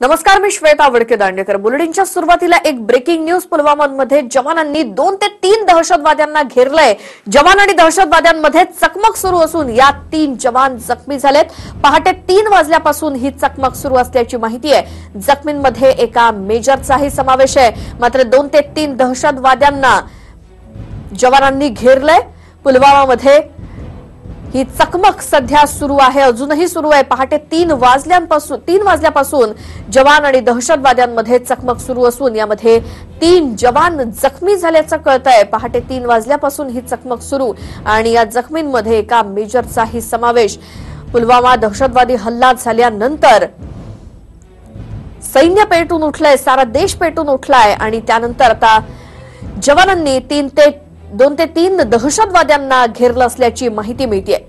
नमस्कार मी श्वेता वडके दांडेकर. बुलेटिनच्या सुरुवातीला एक ब्रेकिंग न्यूज पुलवामामध्ये जवानांनी दोन ते तीन दहशतवाद्यांना घेरलंय. जवान आणि दहशतवाद्यांमध्ये चकमक सुरू असून यात तीन जवान जखमी झालेत. पहाटे तीन वाजल्यापासून ही चकमक सुरू असल्याची माहिती आहे. जखमींमध्ये एका मेजरचाही समावेश आहे. मात्र दोन ते तीन दहशतवाद्यांना जवानांनी घेरलंय. पुलवामामध्ये ही चकमक सध्या सुरू आहे. अजूनही सुरू आहे. पहाटे तीन वाजल्यापासून तीन वाजल्यापासून जवान आणि दहशतवाद्यांमध्ये चकमक सुरू असून यामध्ये तीन जवान जखमी झाल्याचं कळत आहे पहाटे तीन वाजल्यापासून ही चकमक सुरू आणि या जखमींमध्ये एका मेजरचाही समावेश. पुलवामा दहशतवादी हल्ला झाल्यानंतर सैन्य पेटून उठलंय सारा देश पेटून उठलाय आणि त्यानंतर आता जवानांनी तीन ते दोन ते तीन दहशतवाद्यांना घेरलं असल्याची माहिती मिळते